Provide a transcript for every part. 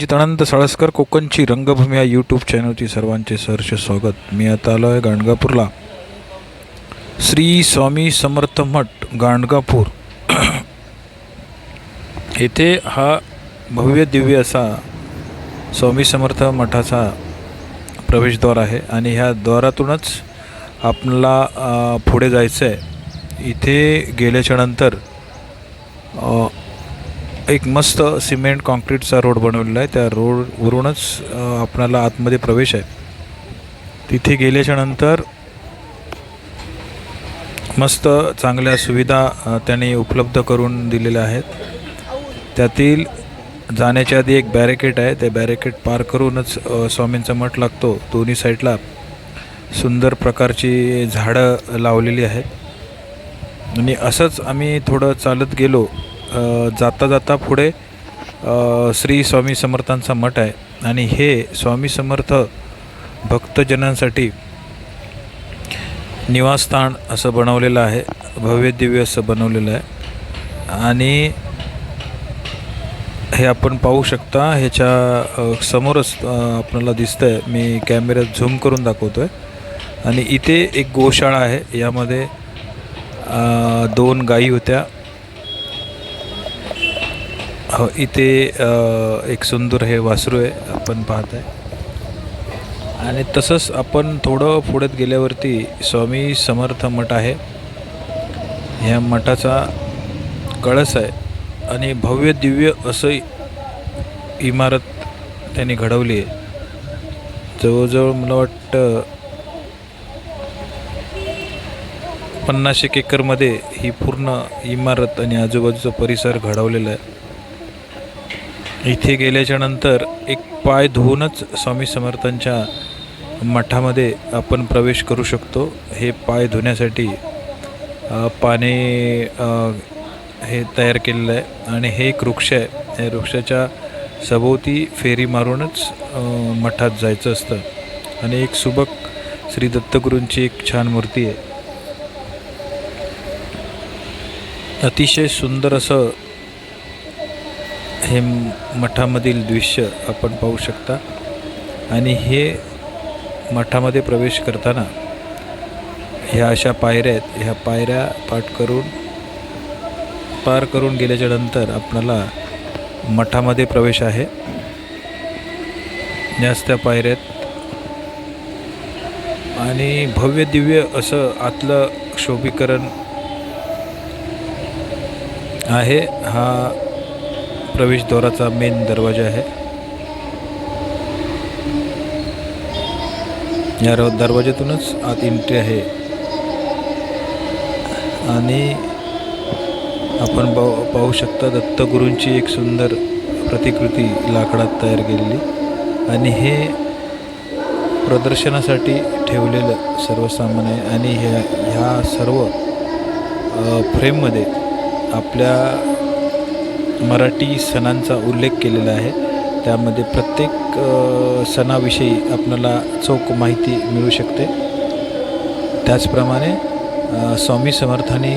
जित अनंत साळसकर कोकणची रंगभूमी या यूट्यूब चॅनलची सर्वांचे सहर्ष स्वागत. मी आता आलो आहे गाणगापूरला. श्री स्वामी समर्थ मठ गाणगापूर. येथे हा भव्य दिव्य असा स्वामी समर्थ मठाचा प्रवेशद्वार आहे आणि ह्या द्वारातूनच आपल्याला पुढे जायचं आहे इथे गेल्याच्यानंतर एक मस्त सिमेंट कॉन्क्रीटचा रोड बनवलेला आहे. त्या रोडवरूनच आपणाला आतमध्ये प्रवेश आहे. तिथे गेल्याच्यानंतर मस्त चांगल्या सुविधा त्यांनी उपलब्ध करून दिलेल्या आहेत. त्यातील जाण्याच्या आधी एक बॅरिकेड आहे. ते बॅरिकेड पार करूनच स्वामींचा मठ लागतो. दोन्ही साईडला सुंदर प्रकारची झाडं लावलेली आहेत. आणि असंच आम्ही थोडं चालत गेलो. जाता जाता पुढे श्री स्वामी समर्थांचा मठ आहे. आणि हे स्वामी समर्थ भक्तजनांसाठी निवासस्थान असं बनवलेलं आहे. भव्य दिव्य असं बनवलेलं आहे. आणि हे आपण पाहू शकता ह्याच्या समोरच आपल्याला दिसतं आहे मी कॅमेऱ्यात झूम करून दाखवतो आहे आणि इथे एक गोशाळा आहे. यामध्ये दोन गायी होत्या. हो इथे एक सुंदर हे वासरू आहे आपण पाहत आहे आणि तसंच आपण थोडं पुढे गेल्यावरती स्वामी समर्थ मठ आहे. ह्या मठाचा कळस आहे आणि भव्य दिव्य असं इमारत त्यांनी घडवली आहे. जवळजवळ मला वाटतं पन्नास एक एकरमध्ये ही पूर्ण इमारत आणि आजूबाजूचा परिसर घडवलेला आहे. इथे गेल्याच्यानंतर एक पाय धुवूनच स्वामी समर्थांच्या मठामध्ये आपण प्रवेश करू शकतो. हे पाय धुण्यासाठी पाने पाणी हे तयार केलेलं आहे. आणि हे एक वृक्ष आहे. या वृक्षाच्या सभोवती फेरी मारूनच मठात जायचं असतं. आणि एक सुबक श्री दत्तगुरूंची एक छान मूर्ती आहे. अतिशय सुंदर असं हे मठामधील दृश्य आपण पाहू शकता. आणि हे मठामध्ये प्रवेश करताना ह्या अशा पायऱ्या आहेत. ह्या पायऱ्या पाठ करून पार करून गेल्याच्यानंतर आपणाला मठामध्ये प्रवेश आहे. याच त्या पायऱ्या आहेत आणि भव्य दिव्य असं आतलं शोभीकरण आहे. हा प्रवेशद्वाराचा मेन दरवाजा आहे. या दरवाज्यातूनच आत एंट्री आहे. आणि आपण पाहू शकता दत्तगुरूंची एक सुंदर प्रतिकृती लाकडात तयार केलेली. आणि हे प्रदर्शनासाठी ठेवलेलं सर्वसामान आहे. आणि ह्या ह्या सर्व फ्रेममध्ये आपल्या मराठी सणांचा उल्लेख केलेला आहे. त्यामध्ये प्रत्येक सणाविषयी आपल्याला चोख माहिती मिळू शकते. त्याचप्रमाणे स्वामी समर्थाने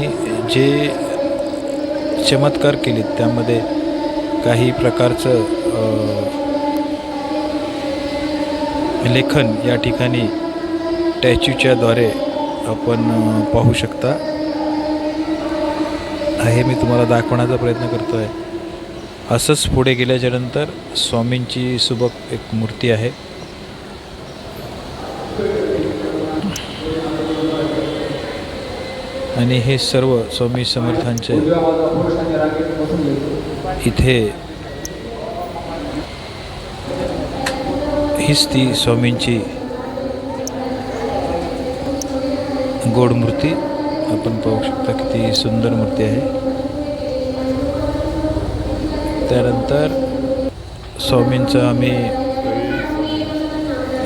जे चमत्कार केलेत त्यामध्ये काही प्रकारचं लेखन या ठिकाणी टॅच्यूच्याद्वारे आपण पाहू शकता. हे मी तुम्हाला दाखवण्याचा प्रयत्न करतो आहे असंच पुढे गेल्याच्यानंतर स्वामींची सुबक एक मूर्ती आहे. आणि हे सर्व स्वामी समर्थांचे इथे हीच ती स्वामींची गोड मूर्ती. आपण पाहू शकता किती सुंदर मूर्ती आहे. त्यानंतर स्वामींचं आम्ही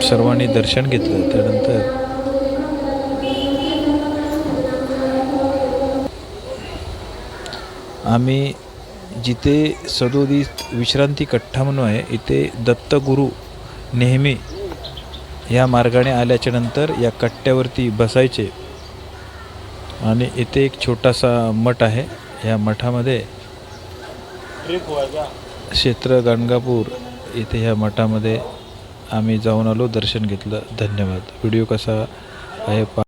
सर्वांनी दर्शन घेतलं. त्यानंतर आम्ही जिथे सदोदित विश्रांती कट्टा म्हणून आहे इथे दत्तगुरू नेहमी या मार्गाने आल्याच्यानंतर या कट्ट्यावरती बसायचे. आणि इथे एक छोटासा मठ आहे. या मठामध्ये क्षेत्र गाणगापूर इथे ह्या मठामध्ये आम्ही जाऊन आलो दर्शन घेतलं. धन्यवाद. व्हिडिओ कसा आहे पा